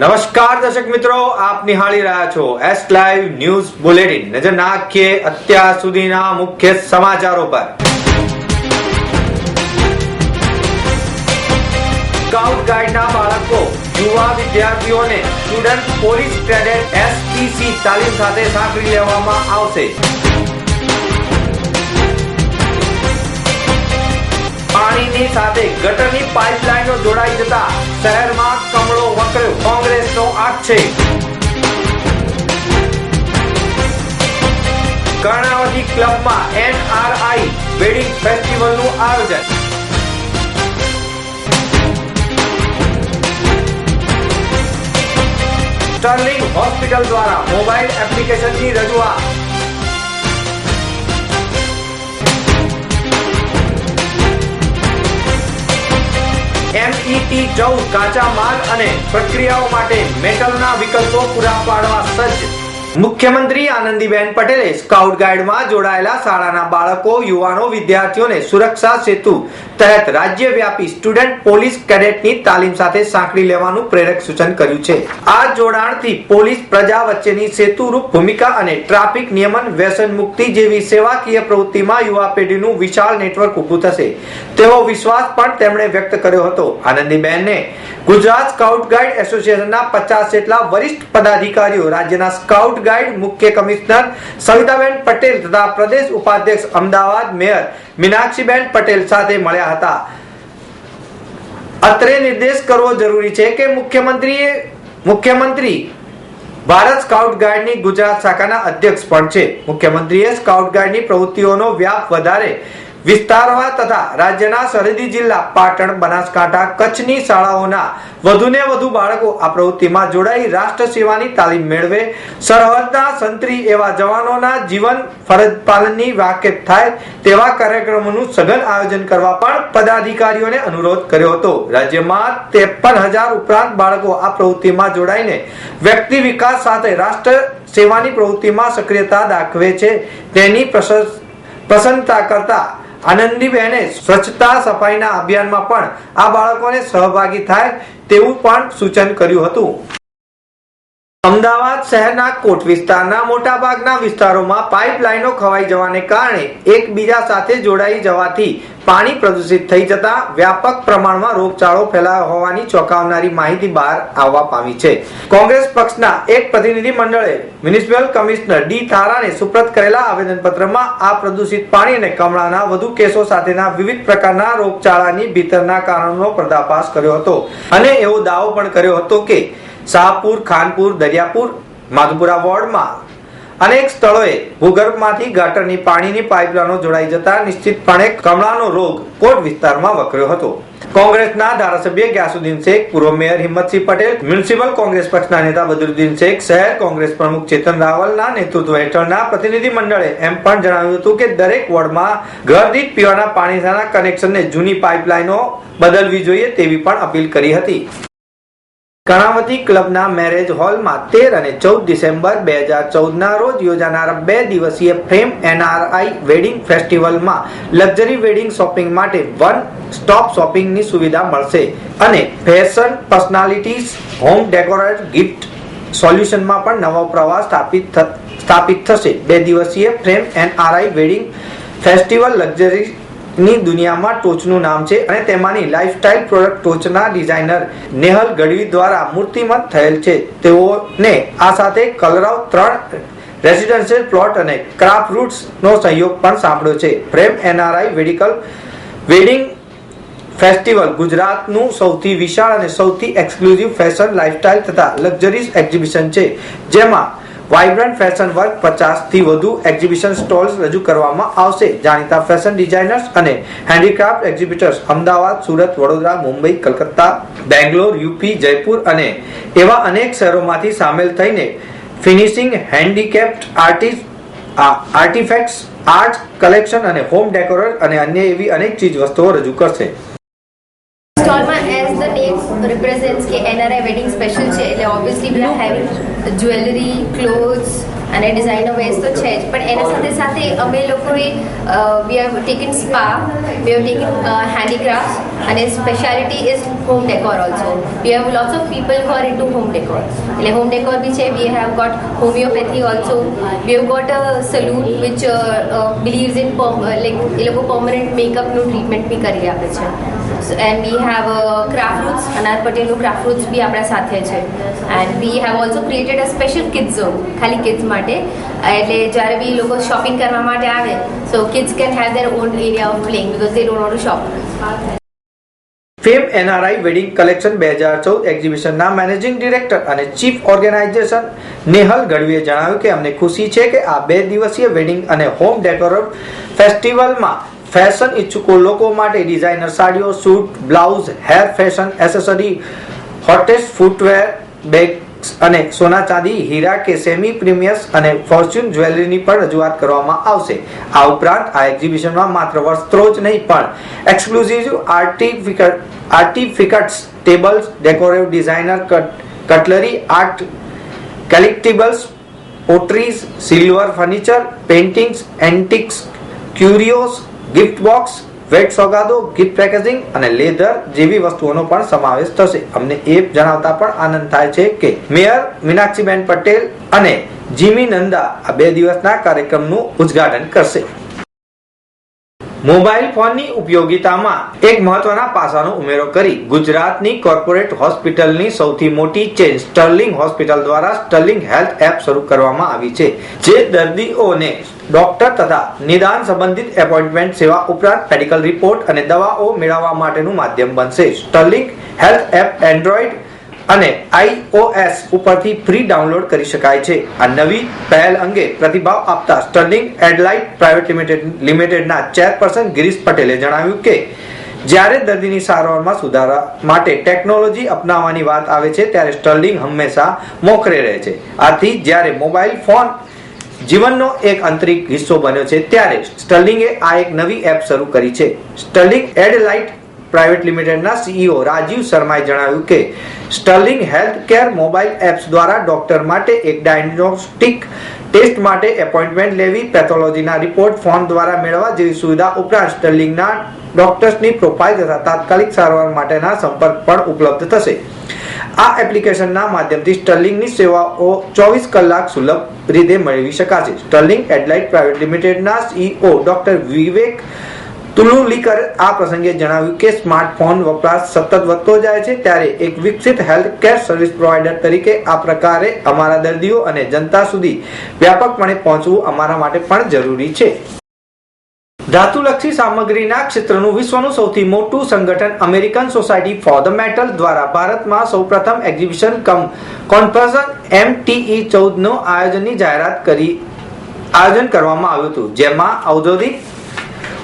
નમસ્કાર દર્શક મિત્રો, આપ નિહાળી રહ્યા છો એસ લાઈવ ન્યૂઝ બુલેટિન નજર નાખીએ અત્યાર સુધીના મુખ્ય સમાચારો પર. સ્કાઉટ ગાઈડના બાળકો, યુવા વિદ્યાર્થીઓને સ્ટુડન્ટ પોલીસ કેડેટ એસટીસી તાલીમ સાથે સાંકળી લેવામાં આવશે. પાણીની સાથે ગટરની પાઇપલાઇનો જોડાઈ જતા શહેરમાં કમળો વકર્યો કોંગ્રેસનો આક્ષેપ કર્ણાવતી ક્લબમાં એનઆરઆઈ વેડિંગ ફેસ્ટિવલનું આયોજન. સ્ટર્લિંગ હોસ્પિટલ દ્વારા મોબાઈલ એપ્લિકેશનની રજૂઆત. એમઈટી ચૌદ કાચા માલ અને પ્રક્રિયાઓ માટે મેટલના વિકલ્પો પૂરા પાડવા સજ્જ. મુખ્યમંત્રી આનંદીબેન પટેલે સ્કાઉટ ગાઈડમાં જોડાયેલા શાળાના બાળકો, યુવાનો, વિદ્યાર્થીઓને સુરક્ષા સેતુ તહેત રાજ્યવ્યાપી સ્ટુડન્ટ પોલીસ કેડેટની તાલીમ સાથે સાંકળી લેવાનું પ્રેરક સૂચન કર્યું છે. આ જોડાણથી પોલીસ પ્રજા વચ્ચેની સેતુરૂપ ભૂમિકા અને ટ્રાફિક નિયમન, વ્યસન મુક્તિ જેવી સેવાકીય પ્રવૃત્તિમાં યુવા પેઢીનું વિશાળ નેટવર્ક ઊભું થશે. તેવો વિશ્વાસ પણ તેમણે વ્યક્ત કર્યો હતો. આનંદીબેનને ગુજરાત સ્કાઉટ ગાઈડ એસોસિએશનના પચાસ જેટલા વરિષ્ઠ પદાધિકારીઓ રાજ્યના સ્કાઉટ ગાઈડ મુખ્ય કમિશનર સવિતાબેન પટેલ તથા પ્રદેશ ઉપાધ્યક્ષ અમદાવાદ મેયર મીનાક્ષીબેન પટેલ સાથે મળ્યા હતા. અત્રે નિર્દેશ કરવો જરૂરી છે કે મુખ્યમંત્રીએ મુખ્યમંત્રી ભારત સ્કાઉટ ગાઈડની ગુજરાત શાખાના અધ્યક્ષ પણ છે. મુખ્યમંત્રીએ સ્કાઉટ ગાઈડની પ્રવૃત્તિઓનો વ્યાપ વધારે વિસ્તારવા તથા રાજ્યના સરહદી જિલ્લા પાટણ, બનાસકાંઠા કચ્છની શાળાઓના વધુને વધુ બાળકો આ પ્રવૃત્તિમાં જોડાઈ રાષ્ટ્ર સેવાની તાલીમ મેળવે. સરહદના સંત્રી એવા જવાનોના જીવન ફરજ પાલનની વાકેફ થાય તેવા કાર્યક્રમોનું સઘન આયોજન કરવા પણ પદાધિકારીઓને અનુરોધ કર્યો હતો. રાજ્યમાં ત્રેપન હજાર ઉપરાંત બાળકો આ પ્રવૃત્તિમાં જોડાઈને વ્યક્તિ વિકાસ સાથે રાષ્ટ્ર સેવાની પ્રવૃત્તિમાં સક્રિયતા દાખવે છે. તેની પ્રશંસ- પ્રસન્નતા કરતા આનંદીબેને સ્વચ્છતા સફાઈના અભિયાનમાં પણ આ બાળકોને સહભાગી થાય તેવું પણ સૂચન કર્યું હતું. અમદાવાદ શહેરના કોટ વિસ્તારના મોટાભાગના વિસ્તારોમાં પાઇપલાઇનો ખવાઈ જવાને કારણે એકબીજા સાથે જોડાઈ જવાથી પાણી પ્રદૂષિત થઈ જતા વ્યાપક પ્રમાણમાં રોગચાળો ફેલાયો હોવાની ચોંકાવનારી માહિતી બહાર આવવા પામી છે. કોંગ્રેસ પક્ષના એક પ્રતિનિધિ મંડળે મ્યુનિસિપલ કમિશનર ડી થારાને સુપ્રત કરેલા આવેદનપત્રમાં આ પ્રદૂષિત પાણી અને કમળાના વધુ કેસો સાથેના વિવિધ પ્રકારના રોગચાળાની ભીતરના કારણોનો પર્દાફાશ કર્યો હતો અને એવો દાવો પણ કર્યો હતો કે શાહપુર, ખાનપુર, દરિયાપુર, માધુપુરા વોર્ડમાં. અનેક સ્થળોએ ભૂગર્ભમાંથી ગટરની પાણીની પાઇપલાઈનો જોડાઈ જતા નિશ્ચિતપણે કમળાનો રોગ કોટ વિસ્તારમાં વકર્યો હતો. કોંગ્રેસના ધારાસભ્ય ગ્યાસુદ્દીન શેખ, પૂર્વ મેયર હિંમતસિંહ પટેલ, મ્યુનિસિપલ કોંગ્રેસ પક્ષના નેતા બદરુદ્દીન શેખ, શહેર કોંગ્રેસ પ્રમુખ ચેતન રાવલના નેતૃત્વ હેઠળના પ્રતિનિધિ મંડળે એમ પણ જણાવ્યું હતું કે દરેક વોર્ડમાં ઘર દીઠ પીવાના પાણીના કનેક્શનને જૂની પાઇપલાઇનો બદલવી જોઈએ તેવી પણ અપીલ કરી હતી. કર્ણાવતી ક્લબના મેરેજ હોલમાં તેર અને ચૌદ ડિસેમ્બર બે હજાર ચૌદના રોજ યોજાનાર બે દિવસીય ફ્રેમ એનઆરઆઈ વેડિંગ ફેસ્ટિવલમાં લક્ઝરી વેડિંગ શોપિંગ માટે વન સ્ટોપ શોપિંગની સુવિધા મળશે અને fashion, personalities, home decorate gift સોલ્યુશનમાં પણ નવો પ્રવાસ સ્થાપિત સ્થાપિત થશે. બે દિવસીય frame NRI wedding festival luxury ની દુનિયામાં ટોચનું નામ છે અને તેમાંની લાઇફસ્ટાઇલ પ્રોડક્ટ ટોચના ડિઝાઇનર નેહલ ગઢવી દ્વારા મૂર્તિમંત થયેલ છે. તેઓને આ સાથે કલરવ ત્રણ રેસિડેન્શિયલ પ્લોટ અને ક્રાફ્ટ રૂટ્સ નો સહયોગ પણ સાંભળ્યો છે. પ્રેમ એનઆરઆઈ વેડિકલ વેડિંગ ફેસ્ટિવલ ગુજરાતનું સૌથી વિશાળ અને સૌથી એક્સક્લુઝિવ ફેશન લાઇફસ્ટાઇલ તથા લક્ઝરીઝ એક્ઝિબિશન છે. જેમાં વાઇબ્રન્ટ ફેશન વર્ક પચાસથી વધુ એક્ઝિબિશન સ્ટોલ્સ રજૂ કરવામાં આવશે. જાણીતા ફેશન ડિઝાઇનર્સ અને handicraft exhibitors Ahmedabad, Surat, Vadodara, Mumbai, Calcutta, Bangalore, UP, Jaipur અને એવા અનેક શહેરોમાંથી સામેલ થઈને finishing હેન્ડીકેપ્ટ artist artefacts art collection અને હોમ ડેકોરેટ અને અન્ય એવી અનેક ચીજ વસ્તુઓ રજૂ કરશે. સ્ટોલમાં રિપ્રેઝેન્ટ્સ કે એનઆરઆઈ વેડિંગ સ્પેશિયલ છે એટલે obviously we are having jewellery clothes અને ડિઝાઇનર વેર્સ તો છે જ. પણ એના સાથે સાથે અમે લોકોએ we have taken spa we have taken handicraft અને speciality is home decor also we have lots of people for into home decor એટલે હોમ ડેકોર બી છે we have got homeopathy also we have got a salon which believes in like a લોકો permanent મેકઅપનું treatment બી કરી આપે છે. And we have craft Anar પટેલનું craft બી આપણા સાથે છે. And we have also created a special kids zone ખાલી કિડ્સ માટે. એટલે જ્યારે બી લોકો શોપિંગ કરવા માટે આવે so kids can have their own area of playing because they don't to shop fame NRI wedding collection બે હજાર ચૌદ એક્ઝિબિશનના મેનેજિંગ ડિરેક્ટર અને ચીફ ઓર્ગેનાઇઝેશન નેહલ ગઢવીએ જણાવ્યું કે અમને ખુશી છે કે આ બે દિવસીય વેડિંગ અને હોમ ડેકોર ફેસ્ટિવલમાં ફેશન ઈચ્છુકો લોકો માટે ડિઝાઇનર સાડીઓ, suit, blouse, hair, fashion accessory, hottest footwear, bags અને સોના ચાંદી, હીરા કે સેમી પ્રીમિયસ અને ફોર્ચ્યુન જ્વેલરીની પણ રજૂઆત કરવામાં આવશે. આ ઉપરાંત આ એક્ઝિબિશનમાં માત્ર વસ્ત્રો જ નહીં, પણ exclusive artefact artefacts tables, decorative designer cutlery, art collectibles potteries silver furniture, paintings, antiques, curios gift box wet સોગાદો ગિફ્ટ પેકેજિંગ અને લેધર જેવી વસ્તુઓનો પણ સમાવેશ થશે. અમને એ જણાવતા પણ આનંદ થાય છે કે મેયર મીનાક્ષીબેન પટેલ અને જીમી નંદા આ બે દિવસના કાર્યક્રમનું ઉદ્ઘાટન કરશે. મોબાઈલ ફોનની ઉપયોગિતામાં એક મહત્વના પાસાનો ઉમેરો કરી ગુજરાતની કોર્પોરેટ હોસ્પિટલની સૌથી મોટી ચેન સ્ટર્લિંગ હોસ્પિટલ દ્વારા સ્ટર્લિંગ હેલ્થ એપ શરૂ કરવામાં આવી છે, જે દર્દીઓને ડોક્ટર તથા નિદાન સંબંધિત એપોઇન્ટમેન્ટ સેવા ઉપરાંત મેડિકલ રિપોર્ટ અને દવાઓ મેળવવા માટેનું માધ્યમ બનશે. સ્ટર્લિંગ હેલ્થ એપ એન્ડ્રોઈડ અને આઈઓએસ ઉપરથી ફ્રી ડાઉનલોડ કરી શકાય છે. આ નવી પહેલ અંગે પ્રતિભાવ આપતા સ્ટર્લિંગ એડલાઇટ પ્રાઇવેટ લિમિટેડ લિમિટેડના ચેરપર્સન ગિરીશ પટેલે જણાવ્યું કે, જ્યારે દર્દીની સારવારમાં સુધારા માટે ટેકનોલોજી અપનાવવાની વાત આવે છે, ત્યારે સ્ટર્લિંગ હંમેશા મોખરે રહે છે. આથી જ્યારે મોબાઈલ ફોન જીવનનો એક આંતરિક હિસ્સો બન્યો છે, ત્યારે સ્ટર્લિંગે આ એક નવી એપ શરૂ કરી છે. સ્ટર્લિંગ એડલાઇટ પ્રાઇવેટ લિમિટેડના સીઈઓ રાજીવ શર્માએ જણાવ્યું કે Sterling health care mobile apps દ્વારા ડોક્ટર માટે એક ડાયગ્નોસ્ટિક ટેસ્ટ માટે એપોઇન્ટમેન્ટ લેવી, પેથોલોજીના રિપોર્ટ ફોન દ્વારા મેળવવા જેવી સુવિધા ઉપરાંત સ્ટર્લિંગના ડોક્ટર્સની પ્રોફાઇલ તથા તાત્કાલિક સારવાર માટેના સંપર્ક પણ ઉપલબ્ધ થશે. આ એપ્લિકેશનના માધ્યમથી સ્ટર્લિંગની સેવાઓ ચોવીસ કલાક સુલભ રીતે મેળવી શકાશે. સ્ટર્લિંગ એડલાઇટ પ્રાઇવેટ લિમિટેડના સીઈઓ ડોક્ટર વિવેક તુલુલીકર આ પ્રસંગે જણાવ્યું કે સ્માર્ટફોન વપરાશ સતત વધતો જાય છે ત્યારે એક વિકસિત હેલ્થ કેર સર્વિસ પ્રોવાઇડર તરીકે આ પ્રકારે અમારા દર્દીઓ અને જનતા સુધી વ્યાપકપણે પહોંચવું અમારા માટે પણ જરૂરી છે. ધાતુલક્ષી સામગ્રીના ક્ષેત્રનું વિશ્વનું સૌથી મોટું સંગઠન American society for the metal દ્વારા ભારતમાં સૌપ્રથમ એક્ઝિબિશન કમ કોન્ફરન્સ એમટીઈ ચૌદનો આયોજનની જાહેરાત કરી, આયોજન કરવામાં આવ્યું હતું, જેમાં ઔદ્યોગિક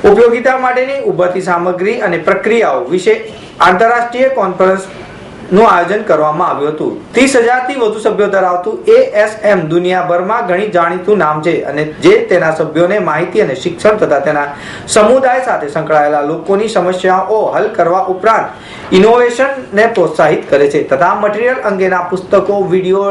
ઉપયોગિતા માટેની ઉભરતી સામગ્રી અને પ્રક્રિયાઓ વિશે આંતરરાષ્ટ્રીય કોન્ફરન્સનું આયોજન કરવામાં આવ્યું હતું. ત્રીસ હજારથી વધુ સભ્યો ધરાવતું એએસએમ દુનિયાભરમાં ઘણી જાણીતું નામ છે અને જે તેના સભ્યોને માહિતી અને શિક્ષણ તથા તેના સમુદાય સાથે સંકળાયેલા લોકોની સમસ્યાઓ હલ કરવા ઉપરાંત ઇનોવેશનને પ્રોત્સાહિત કરે છે તથા મટીરિયલ અંગેના પુસ્તકો વીડિયો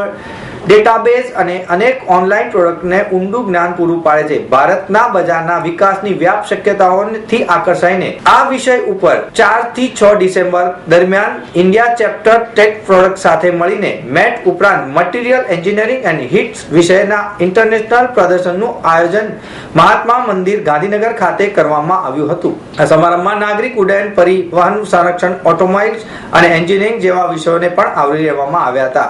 ડેટાબેઝ અને અનેક ઓનલાઈન પ્રોડક્ટને ઊંડું જ્ઞાન પૂરું પાડે છે. ભારતના બજારના વિકાસની વ્યાપ શક્યતાઓથી આકર્ષાઈને આ વિષય ઉપર ચારથી છ ડિસેમ્બર દરમિયાન ઇન્ડિયા ચેપ્ટર ટેક પ્રોડક્ટ સાથે મળીને મેટ ઉપરાંત મટીરિયલ એન્જિનિયરિંગ એન્ડ હિટ્સ વિષયના ઇન્ટરનેશનલ પ્રદર્શનનું આયોજન મહાત્મા મંદિર ગાંધીનગર ખાતે કરવામાં આવ્યું હતું. આ સમારંભમાં નાગરિક ઉડ્ડયન, પરિવહન, સંરક્ષણ ઓટોમોબાઇલ્સ અને એન્જિનિયરિંગ જેવા વિષયોને પણ આવરી લેવામાં આવ્યા હતા.